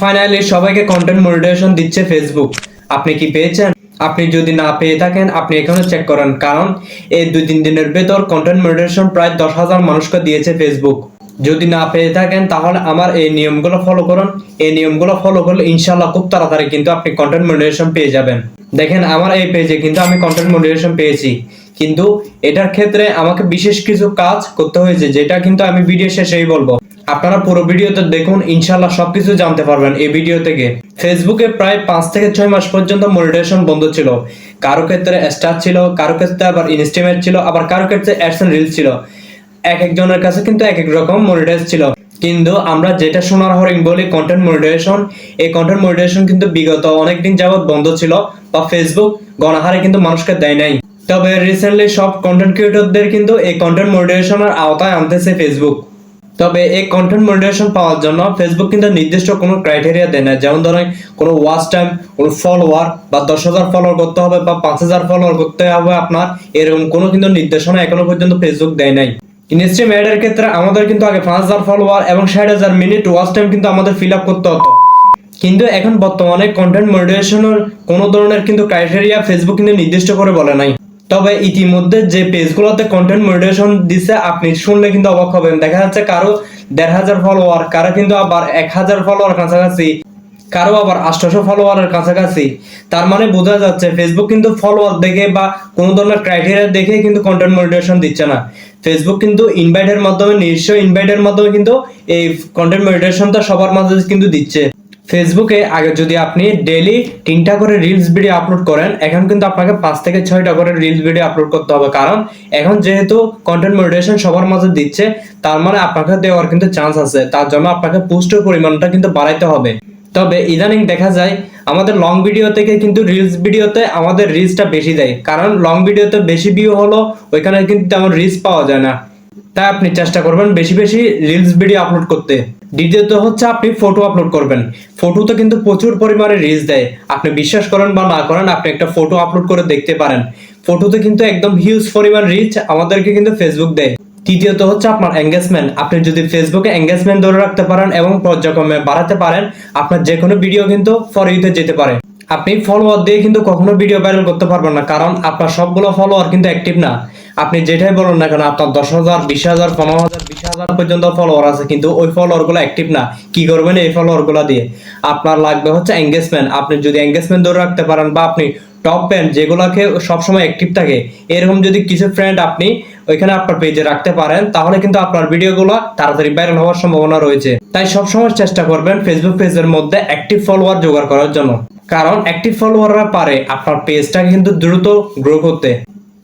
Finally সবাইকে content monetization দিচ্ছে Facebook আপনি কি পেয়েছেন? আপনি যদি না পেয়ে থাকেন, আপনি এখানে চেক করেন। কারণ এই দুই তিন দিনের ভেতর কন্টেন্ট মনিটাইজেশন প্রায় দশ হাজার মানুষকে দিয়েছে ফেসবুক যদি না পেয়ে থাকেন, তাহলে আমার এই নিয়মগুলো ফলো করুন। এই নিয়মগুলো ফলো করলে ইনশাল্লাহ খুব তাড়াতাড়ি কিন্তু আপনি কন্টেন্ট মনিটাইজেশন পেয়ে যাবেন। দেখেন, আমার এই পেজে কিন্তু আমি কন্টেন্ট মনিটাইজেশন পেয়েছি। কিন্তু এটার ক্ষেত্রে আমাকে বিশেষ কিছু কাজ করতে হয়েছে, যেটা কিন্তু আমি ভিডিও শেষেই বলব। আপনারা পুরো ভিডিওতে দেখুন ইনশাল্লাহ সবকিছু জানতে পারবেন এই ভিডিও থেকে। ফেসবুকে প্রায় পাঁচ থেকে ছয় মাস পর্যন্ত মনিটাইজেশন বন্ধ ছিল। কারও ক্ষেত্রে স্টার ছিল, কারও ক্ষেত্রে আবার ইনস্টিমেট ছিল, আবার কারও ক্ষেত্রে অ্যাডস রিলস ছিল। এক একজনের কাছে কিন্তু এক এক রকম মনিটাইজ ছিল। কিন্তু আমরা যেটা সোনার হরিং বলি কন্টেন্ট মনিটাইজেশন এই কন্টেন্ট মনিটাইজেশন কিন্তু বিগত অনেকদিন যাবত বন্ধ ছিল বা ফেসবুক গণহারে কিন্তু মানুষকে দেয় নাই। তবে রিসেন্টলি সব কন্টেন্ট ক্রিয়েটরদের কিন্তু এই কন্টেন্ট মনিটাইজেশনের আওতায় আনতেছে ফেসবুক তবে এই কন্টেন্ট মনিটাইজেশন পাওয়ার জন্য ফেসবুক কিন্তু নির্দিষ্ট কোনো ক্রাইটেরিয়া দেয় না। যেমন ধরেন, কোনো ওয়াচ টাইম কোনো ফলোয়ার বা দশ হাজার ফলোয়ার করতে হবে বা পাঁচ হাজার ফলোয়ার করতে হবে আপনার, এরকম কোনো কিন্তু নির্দেশনা এখনও পর্যন্ত ফেসবুক দেয় নাই। ইনস্ট্রিম অ্যাডের ক্ষেত্রে আমাদের কিন্তু আগে পাঁচ হাজার ফলোয়ার এবং ষাট হাজার মিনিট ওয়াচ টাইম কিন্তু আমাদের ফিল আপ করতে হতো। কিন্তু এখন বর্তমানে কন্টেন্ট মনিটাইজেশনের কোনো ধরনের কিন্তু ক্রাইটেরিয়া ফেসবুক কিন্তু নির্দিষ্ট করে বলে নাই। তবে ইতিমধ্যে যে পেজগুলোতে কন্টেন্ট মনিটাইজেশন দিচ্ছে আপনি শুনলে কিন্তু অবাক হবেন। দেখা যাচ্ছে কারও দেড় হাজার ফলোয়ার কারও কিন্তু আবার এক হাজার ফলোয়ার কাছাকাছি, কারও আবার আটশোশো ফলোয়ারের কাছাকাছি। তার মানে বোঝা যাচ্ছে ফেসবুক কিন্তু ফলোয়ার দেখে বা কোনো ধরনের ক্রাইটেরিয়া দেখে কিন্তু কন্টেন্ট মনিটাইজেশন দিচ্ছে না। ফেসবুক কিন্তু ইনভাইটের মাধ্যমে নিজস্ব ইনভাইটের মাধ্যমে কিন্তু এই কন্টেন্ট মনিটাইজেশনটা সবার মাঝে কিন্তু দিচ্ছে। ফেসবুকে আগে যদি আপনি ডেলি তিনটা করে রিলস ভিডিও আপলোড করেন, এখন কিন্তু আপনাকে পাঁচ থেকে ছয়টা করে রিলস ভিডিও আপলোড করতে হবে। কারণ এখন যেহেতু কন্টেন্ট মনিটাইজেশন সবার মাঝে দিচ্ছে, তার মানে আপনাকে দেওয়ার কিন্তু চান্স আছে। তার জন্য আপনাকে পোস্টের পরিমাণটা কিন্তু বাড়াইতে হবে। তবে ইদানিং দেখা যায়, আমাদের লং ভিডিও থেকে কিন্তু রিলস ভিডিওতে আমাদের রিলসটা বেশি দেয়। কারণ লং ভিডিওতে বেশি ভিউ হলো, ওইখানে কিন্তু তেমন রিলস পাওয়া যায় না। তাই আপনি চেষ্টা করবেন বেশি বেশি রিলস ভিডিও আপলোড করতে। দ্বিতীয়ত হচ্ছে আপনি ফটো আপলোড করবেন। ফটোতে কিন্তু প্রচুর পরিমাণে রিলস দেয়। আপনি বিশ্বাস করেন বা না করেন, আপনি একটা ফটো আপলোড করে দেখতে পারেন। ফটোতে কিন্তু একদম হিউজ পরিমাণ রিচ আমাদেরকে কিন্তু ফেসবুক দেয়। তৃতীয়ত হচ্ছে আপনার এঙ্গেজমেন্ট আপনি যদি ফেসবুকে এঙ্গেজমেন্ট ধরে রাখতে পারেন এবং পর্যায়ক্রমে বাড়াতে পারেন, আপনার যে কোনো ভিডিও কিন্তু ফর ইউতে যেতে পারে। আপনি ফলোয়ার দিয়ে কিন্তু কখনো ভিডিও ভাইরাল করতে পারবেন না, কারণ আপনার সবগুলো ফলোয়ার কিন্তু অ্যাক্টিভ না। আপনি যেটাই বলুন না কেন, আপনার দশ হাজার, বিশ হাজার, পনেরো হাজার, বিশ হাজার পর্যন্ত ফলোয়ার আছে, কিন্তু ওই ফলোয়ারগুলো অ্যাক্টিভ না। কি করবেন এই ফলোয়ারগুলো দিয়ে? আপনার লাগবে হচ্ছে এঙ্গেজমেন্ট আপনি যদি এঙ্গেজমেন্ট ধরে রাখতে পারেন বা আপনি টপ ব্যান্ড যেগুলোকে সবসময় অ্যাক্টিভ থাকে, এরকম যদি কিছু ফ্রেন্ড আপনি ওইখানে আপনার পেজে রাখতে পারেন, তাহলে কিন্তু আপনার ভিডিওগুলো তাড়াতাড়ি ভাইরাল হওয়ার সম্ভাবনা রয়েছে। তাই সবসময় চেষ্টা করবেন ফেসবুক পেজের মধ্যে অ্যাক্টিভ ফলোয়ার জোগাড় করার জন্য। কারণ অ্যাক্টিভ ফলোয়াররা পারে আপনার পেজটাকে কিন্তু দ্রুত গ্রো করতে।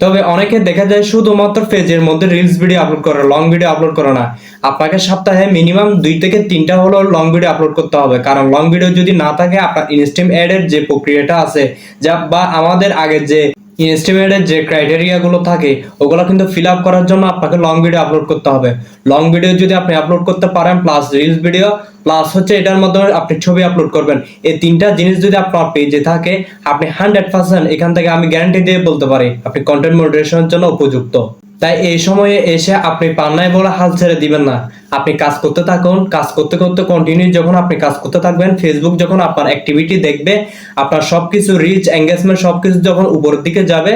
তবে অনেকে দেখা যায় শুধুমাত্র পেজের মধ্যে রিলস ভিডিও আপলোড করে লং ভিডিও আপলোড করে না। আপনাকে সপ্তাহে মিনিমাম দুই থেকে তিনটা হলো লং ভিডিও আপলোড করতে হবে। কারণ লং ভিডিও যদি না থাকে, আপনার ইনস্টিম অ্যাডের যে প্রক্রিয়াটা আছে, যা বা আমাদের আগের যে ইনস্টিমেটের যে ক্রাইটেরিয়া গুলো থাকে, ওগুলো কিন্তু ফিল আপ করার জন্য আপনাকে লং ভিডিও আপলোড করতে হবে। লং ভিডিও যদি আপনি আপলোড করতে পারেন প্লাস রিলস ভিডিও প্লাস হচ্ছে এটার মাধ্যমে আপনি ছবি আপলোড করবেন। এই তিনটা জিনিস যদি আপনার পেজে থাকে, আপনি হান্ড্রেড পার্সেন্ট এখান থেকে আমি গ্যারান্টি দিয়ে বলতে পারি, আপনি কন্টেন্ট মনিটাইজেশনের জন্য উপযুক্ত। তাই এই সময়ে এসে আপনি পান্নায় বলে হাল ছেড়ে দিবেন না। আপনি কাজ করতে থাকুন, কাজ করতে করতে কন্টিনিউ যখন আপনি কাজ করতে থাকবেন ফেসবুক যখন আপনার অ্যাক্টিভিটি দেখবে, আপনার সব কিছু রিচ এঙ্গেজমেন্ট সব কিছু যখন উপরের দিকে যাবে,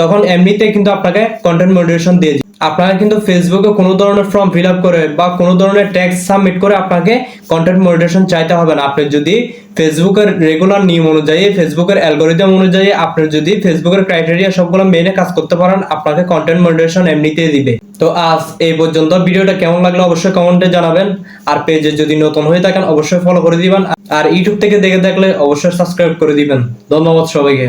তখন এমনিতে কিন্তু আপনাকে কন্টেন্ট মডিটেশন দিয়ে দিবে। আপনাকে কিন্তু ফেসবুকে কোনো ধরনের ফর্ম ফিল আপ করে বা কোনো ধরনের ট্যাক্স সাবমিট করে আপনাকে কন্টেন্ট মডিটেশন চাইতে হবে না আপনি যদি ফেসবুকের রেগুলার নিয়ম অনুযায়ী ফেসবুকের অ্যালগোরিদম অনুযায়ী আপনি যদি ফেসবুকের ক্রাইটেরিয়া সবগুলো মেনে কাজ করতে পারেন, আপনাকে কন্টেন্ট মডারেশন এমনিতেই দিবে। তো আজ এই পর্যন্ত। ভিডিওটা কেমন লাগল অবশ্যই কমেন্টে জানাবেন। আর পেজে যদি নতুন হয়ে থাকেন, অবশ্যই ফলো করে দিবেন। আর ইউটিউব থেকে দেখে দেখলে অবশ্যই সাবস্ক্রাইব করে দিবেন। ধন্যবাদ সবাইকে।